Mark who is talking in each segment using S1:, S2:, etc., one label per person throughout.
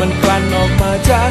S1: มันกลั่นออกมาจาก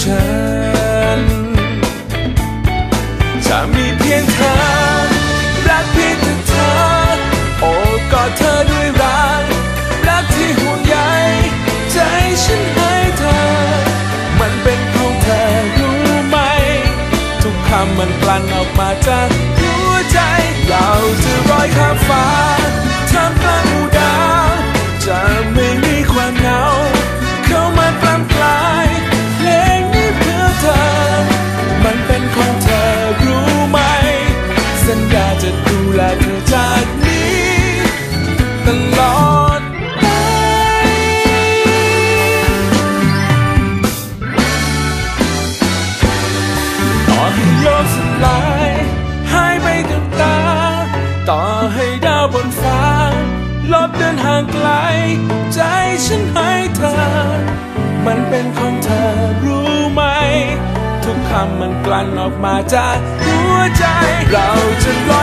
S1: ฉัน จะมีเพียงเธอ รักเพียงแต่เธอ โอ้กอดเธอด้วยรัก รักที่ห่วงใยใจฉันให้เธอ มันเป็นของเธอรู้ไหม ทุกคำมันกลั่นออกมาจากหัวใจ เราจะลอยข้า มันกลั่นออกมาจากหัวใจ เราจะ